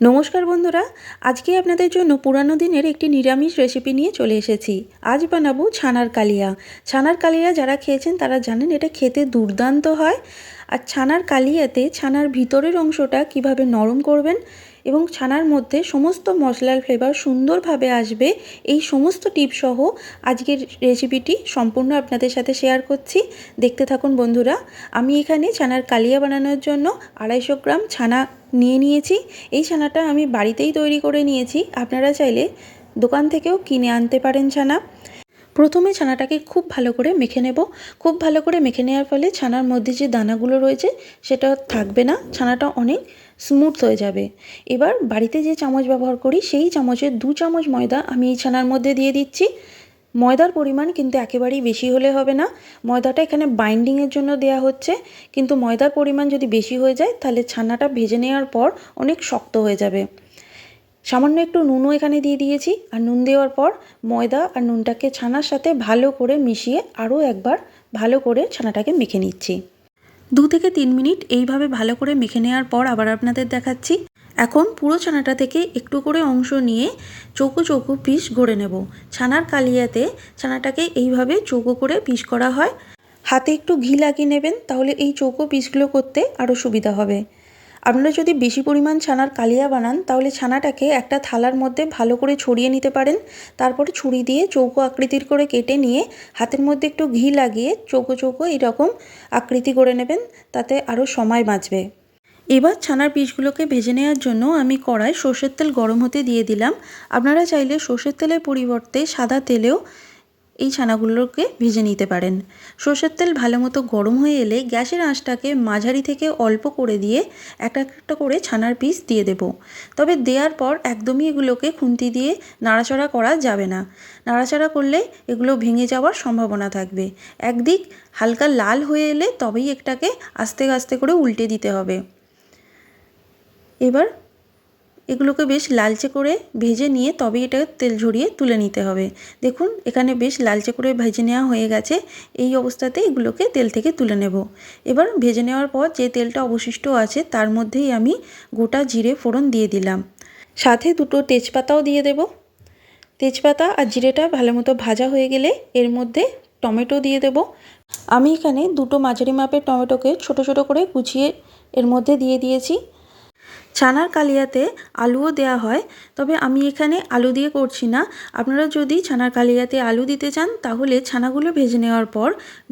নমস্কার বন্ধুরা, আজকে আপনাদের জন্য পুরানো দিনের একটি নিরামিষ রেসিপি নিয়ে চলে এসেছি। আজ বানাবো ছানার কালিয়া। ছানার কালিয়া যারা খেয়েছেন তারা জানেন এটা খেতে দুর্দান্ত হয়। আর ছানার কালিয়াতে ছানার ভিতরের অংশটা কীভাবে নরম করবেন এবং ছানার মধ্যে সমস্ত মশলার ফ্লেভার সুন্দরভাবে আসবে। এই সমস্ত টিপসহ আজকের রেসিপিটি সম্পূর্ণ আপনাদের সাথে শেয়ার করছি। দেখতে থাকুন বন্ধুরা, আমি এখানে ছানার কালিয়া বানানোর জন্য আড়াইশো গ্রাম ছানা নিয়ে নিয়েছি। এই ছানাটা আমি বাড়িতেই তৈরি করে নিয়েছি। আপনারা চাইলে দোকান থেকেও কিনে আনতে পারেন ছানা। প্রথমে ছানাটাকে খুব ভালো করে মেখে নেব। খুব ভালো করে মেখে নেওয়ার ফলে ছানার মধ্যে যে দানাগুলো রয়েছে, সেটা থাকবে না। ছানাটা অনেক স্মুথ হয়ে যাবে। এবার বাড়িতে যে চামচ ব্যবহার করি, সেই চামচের দু চামচ ময়দা আমি এই ছানার মধ্যে দিয়ে দিচ্ছি। ময়দার পরিমাণ কিন্তু একেবারেই বেশি হলে হবে না। ময়দাটা এখানে বাইন্ডিংয়ের জন্য দেয়া হচ্ছে। কিন্তু ময়দার পরিমাণ যদি বেশি হয়ে যায়, তাহলে ছানাটা ভেজে নেওয়ার পর অনেক শক্ত হয়ে যাবে। সামান্য একটু নুনও এখানে দিয়ে দিয়েছি। আর নুন দেওয়ার পর ময়দা আর নুনটাকে ছানার সাথে ভালো করে মিশিয়ে আরও একবার ভালো করে ছানাটাকে মেখে নিচ্ছি। দু থেকে তিন মিনিট এইভাবে ভালো করে মেখে নেওয়ার পর আবার আপনাদের দেখাচ্ছি। এখন পুরো ছানাটা থেকে একটু করে অংশ নিয়ে চৌকো চৌকো পিস গড়ে নেব। ছানার কালিয়াতে ছানাটাকে এইভাবে চৌকো করে পিস করা হয়। হাতে একটু ঘি লাগিয়ে নেবেন, তাহলে এই চৌকো পিসগুলো করতে আরও সুবিধা হবে। আপনারা যদি বেশি পরিমাণ ছানার কালিয়া বানান, তাহলে ছানাটাকে একটা থালার মধ্যে ভালো করে ছড়িয়ে নিতে পারেন। তারপরে ছুরি দিয়ে চৌকো আকৃতির করে কেটে নিয়ে হাতের মধ্যে একটু ঘি লাগিয়ে চৌকো চৌকো এরকম আকৃতি করে নেবেন, তাতে আরও সময় বাঁচবে। এবার ছানার পিসগুলোকে ভেজে নেওয়ার জন্য আমি কড়াই সর্ষের তেল গরম হতে দিয়ে দিলাম। আপনারা চাইলে সর্ষের তেলের পরিবর্তে সাদা তেলেও এই ছানাগুলোকে ভেজে নিতে পারেন। সর্ষের তেল ভালো মতো গরম হয়ে এলে গ্যাসের আঁচটাকে মাঝারি থেকে অল্প করে দিয়ে একটা একটা করে ছানার পিস দিয়ে দেব। তবে দেওয়ার পর একদমই এগুলোকে খুন্তি দিয়ে নাড়াচাড়া করা যাবে না। নাড়াচাড়া করলে এগুলো ভেঙে যাওয়ার সম্ভাবনা থাকবে। একদিক হালকা লাল হয়ে এলে তবেই একটাকে আস্তে আস্তে করে উল্টে দিতে হবে। এবার এগুলোকে বেশ লালচে করে ভেজে নিয়ে তবে এটা তেল ঝরিয়ে তুলে নিতে হবে। দেখুন, এখানে বেশ লালচে করে ভেজে নেওয়া হয়ে গেছে। এই অবস্থাতে এগুলোকে তেল থেকে তুলে নেব। এবার ভেজে নেওয়ার পর যে তেলটা অবশিষ্ট আছে, তার মধ্যেই আমি গোটা জিরে ফোড়ন দিয়ে দিলাম। সাথে দুটো তেজপাতাও দিয়ে দেব। তেজপাতা আর জিরেটা ভালো মতো ভাজা হয়ে গেলে এর মধ্যে টমেটো দিয়ে দেব। আমি এখানে দুটো মাঝারি মাপের টমেটোকে ছোট ছোট করে কুচিয়ে এর মধ্যে দিয়ে দিয়েছি। ছানার কালিয়াতে আলুও দেওয়া হয়। তবে আমি এখানে আলু দিয়ে করছি না। আপনারা যদি ছানার কালিয়াতে আলু দিতে চান, তাহলে ছানাগুলো ভেজে নেওয়ার পর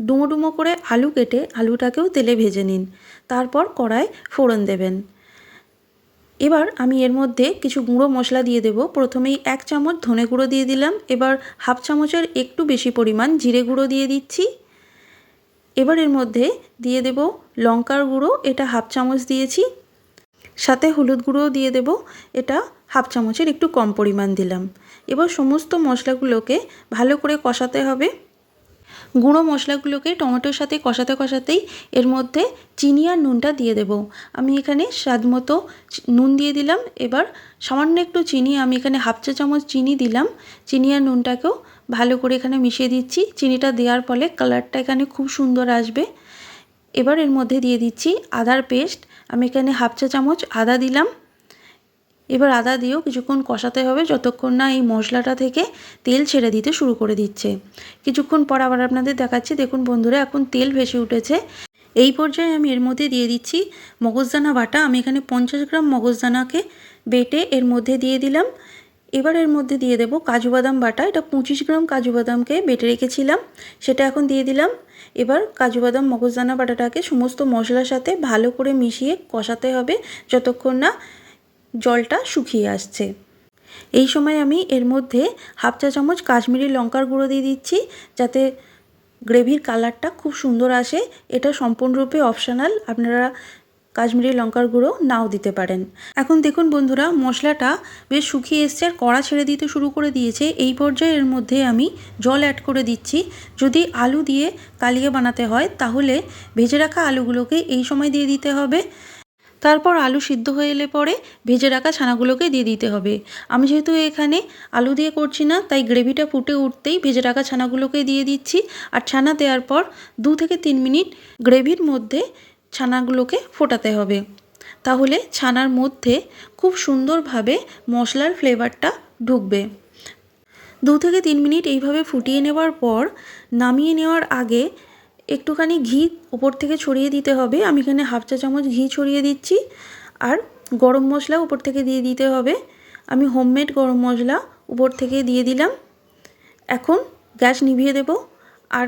ডুমো ডুমো করে আলু কেটে আলুটাকেও তেলে ভেজে নিন। তারপর কড়ায় ফোড়ন দেবেন। এবার আমি এর মধ্যে কিছু গুঁড়ো মশলা দিয়ে দেব। প্রথমেই এক চামচ ধনে গুঁড়ো দিয়ে দিলাম। এবার হাফ চামচের একটু বেশি পরিমাণ জিরে গুঁড়ো দিয়ে দিচ্ছি। এবার এর মধ্যে দিয়ে দেব লঙ্কার গুঁড়ো। এটা হাফ চামচ দিয়েছি। সাথে হলুদ গুঁড়োও দিয়ে দেব। এটা হাফ চামচের একটু কম পরিমাণ দিলাম। এবার সমস্ত মশলাগুলোকে ভালো করে কষাতে হবে। গুঁড়ো মশলাগুলোকে টমেটোর সাথে কষাতে কষাতেই এর মধ্যে চিনি আর নুনটা দিয়ে দেব। আমি এখানে স্বাদ মতো নুন দিয়ে দিলাম। এবার সামান্য একটু চিনি, আমি এখানে হাফ চা চামচ চিনি দিলাম। চিনি আর নুনটাকেও ভালো করে এখানে মিশিয়ে দিচ্ছি। চিনিটা দেওয়ার ফলে কালারটা এখানে খুব সুন্দর আসবে। এবার এর মধ্যে দিয়ে দিচ্ছি আদার পেস্ট। আমি এখানে হাফ চা চামচ আদা দিলাম। এবার আদা দিয়েও কিছুক্ষণ কষাতে হবে যতক্ষণ না এই মশলাটা থেকে তেল ছেড়ে দিতে শুরু করে দিচ্ছে। কিছুক্ষণ পর আবার আপনাদের দেখাচ্ছি। দেখুন বন্ধুরা, এখন তেল ভেসে উঠেছে। এই পর্যায়ে আমি এর মধ্যে দিয়ে দিচ্ছি মগজদানা বাটা। আমি এখানে পঞ্চাশ গ্রাম মগজদানাকে বেটে এর মধ্যে দিয়ে দিলাম। এবার এর মধ্যে দিয়ে দেবো কাজু বাদাম বাটা। এটা পঁচিশ গ্রাম কাজু বাদামকে বেটে রেখেছিলাম, সেটা এখন দিয়ে দিলাম। এবার কাজু বাদাম, মগজদানা বাটাটাকে সমস্ত মশলার সাথে ভালো করে মিশিয়ে কষাতে হবে যতক্ষণ না জলটা শুকিয়ে আসছে। এই সময় আমি এর মধ্যে হাফ চা চামচ কাশ্মীরি লঙ্কার গুঁড়ো দিয়ে দিচ্ছি, যাতে গ্রেভির কালারটা খুব সুন্দর আসে। এটা সম্পূর্ণরূপে অপশানাল, আপনারা কাশ্মীরি লঙ্কার গুঁড়ো নাও দিতে পারেন। এখন দেখুন বন্ধুরা, মশলাটা বেশ শুকিয়ে এসছে আর কড়া ছেড়ে দিতে শুরু করে দিয়েছে। এই পর্যায়ে এর মধ্যে আমি জল অ্যাড করে দিচ্ছি। যদি আলু দিয়ে কালিয়ে বানাতে হয়, তাহলে ভেজে রাখা আলুগুলোকে এই সময় দিয়ে দিতে হবে। তারপর আলু সিদ্ধ হয়ে এলে পরে ভেজে রাখা ছানাগুলোকে দিয়ে দিতে হবে। আমি যেহেতু এখানে আলু দিয়ে করছি না, তাই গ্রেভিটা ফুটে উঠতেই ভেজে রাখা ছানাগুলোকে দিয়ে দিচ্ছি। আর ছানা দেওয়ার পর দু থেকে তিন মিনিট গ্রেভির মধ্যে ছানাগুলোকে ফোটাতে হবে। তাহলে ছানার মধ্যে খুব সুন্দরভাবে মশলার ফ্লেভারটা ঢুকবে। দু থেকে তিন মিনিট এইভাবে ফুটিয়ে নেওয়ার পর নামিয়ে নেওয়ার আগে একটুখানি ঘি ওপর থেকে ছড়িয়ে দিতে হবে। আমি এখানে হাফ চা চামচ ঘি ছড়িয়ে দিচ্ছি আর গরম মশলা উপর থেকে দিয়ে দিতে হবে। আমি হোমমেড গরম মশলা উপর থেকে দিয়ে দিলাম। এখন গ্যাস নিভিয়ে দেব। আর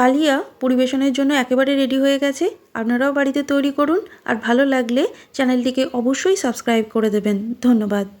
কালিয়া পরিবেশনের জন্য একেবারে রেডি হয়ে গেছে। আপনারাও বাড়িতে তৈরি করুন। আর ভালো লাগলে চ্যানেলটিকে অবশ্যই সাবস্ক্রাইব করে দেবেন। ধন্যবাদ।